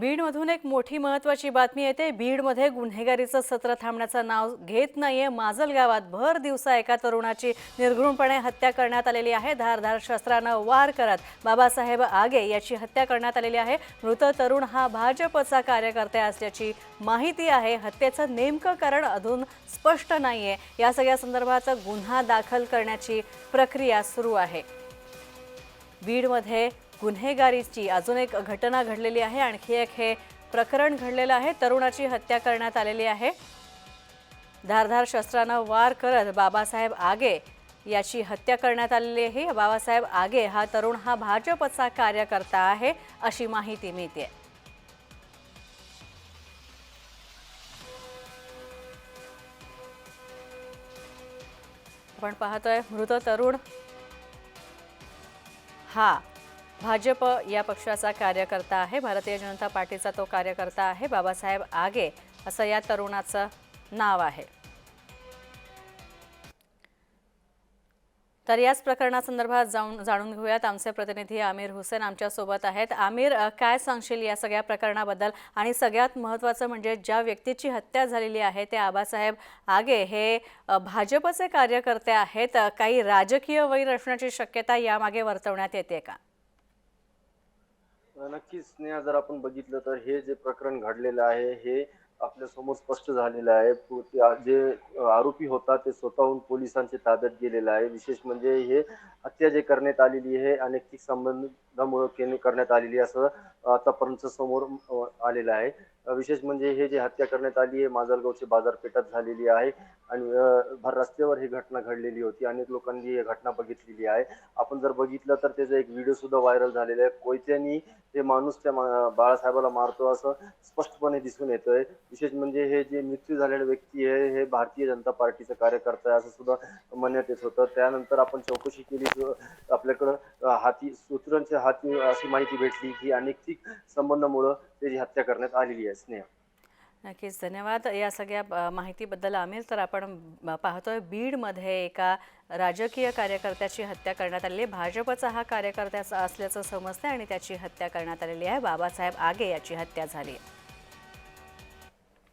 बीडमधून एक मोठी महत्वाची बातमी येते. बीडमध्ये गुन्हेगारीचं सत्र थांबण्याचं नाव घेत नाहीये. माजल गावात भर दिवसा एका तरुणाची निर्घृणपणे हत्या करण्यात आलेली आहे. धारधार शस्त्रानं वार करत बाबासाहेब आगे याची हत्या करण्यात आलेली आहे. मृत तरुण हा भाजपचा कार्यकर्ता असल्याची माहिती आहे. हत्येचं नेमकं कारण अजून स्पष्ट नाहीये. या सगळ्या संदर्भाचा गुन्हा दाखल करण्याची प्रक्रिया सुरू आहे. बीडमध्ये गुन्हेगारीची अजून एक घटना घडलेली आहे. आणखी एक हे प्रकरण घडलेलं आहे. तरुणाची हत्या करण्यात आलेली आहे. धारधार शस्त्रानं वार करत बाबासाहेब आगे याची हत्या करण्यात आलेली आहे. बाबासाहेब आगे हा तरुण हा भाजपचा कार्यकर्ता आहे अशी माहिती मिळते आपण पाहतोय मृत तरुण हा भाजप या पक्षाचा कार्यकर्ता आहे. भारतीय जनता पार्टीचा तो कार्यकर्ता आहे. बाबासाहेब आगे असं या तरुणाचं नाव आहे. तर याच प्रकरणासंदर्भात जाऊन जाणून घेऊयात. आमचे प्रतिनिधी आमिर हुसेन आमच्यासोबत आहेत. आमिर काय सांगशील या सगळ्या प्रकरणाबद्दल? आणि सगळ्यात महत्त्वाचं म्हणजे ज्या व्यक्तीची हत्या झालेली आहे ते आबासाहेब आगे हे भाजपचे कार्यकर्ते आहेत. काही राजकीय वैर असण्याची शक्यता यामागे वर्तवण्यात येते का? नक्कीच स्नेहा जर आपण बघितलं तर हे जे प्रकरण घडलेलं आहे हे आपल्यासमोर स्पष्ट झालेलं आहे. जे आरोपी होता ते स्वतःहून पोलिसांच्या ताब्यात गेलेलं आहे. विशेष म्हणजे हे हत्या जे करण्यात आलेली आहे अनैतिक संबंधामुळे करण्यात आलेली आहे असं आतापर्यंत समोर आलेलं आहे. विशेष म्हणजे हे जे हत्या करण्यात आली आहे माजलगावची बाजारपेठात झालेली आहे आणि भर रस्त्यावर ही घटना घडलेली होती. अनेक लोकांनी ही घटना बघितलेली आहे. आपण जर बघितलं तर त्याचा एक व्हिडिओ सुद्धा व्हायरल झालेला आहे. कोयत्यानी हे माणूस त्या मा- बाळासाहेबाला मारतो असं स्पष्टपणे दिसून येतोय. विशेष म्हणजे हे जे मृत्यू झालेले व्यक्ती आहे हे भारतीय जनता पार्टीचं कार्यकर्ता आहे असं सुद्धा म्हणण्यात येत होतं. त्यानंतर आपण चौकशी केली आपल्याकडं हाती सूत्रांच्या हाती अशी माहिती भेटली की अनेक संबंधामुळं त्याची हत्या करण्यात आलेली आहे. स्नेहा. नक्कीच धन्यवाद. या सगळ्या माहितीबद्दल आमिर तर आपण पाहतोय बीडमध्ये एका राजकीय कार्यकर्त्याची हत्या करण्यात आलेली आहे. भाजपचा हा कार्यकर्त्याचा असल्याचं समजतं आणि त्याची हत्या करण्यात आलेली आहे. बाबासाहेब आगे याची हत्या झाली आहे.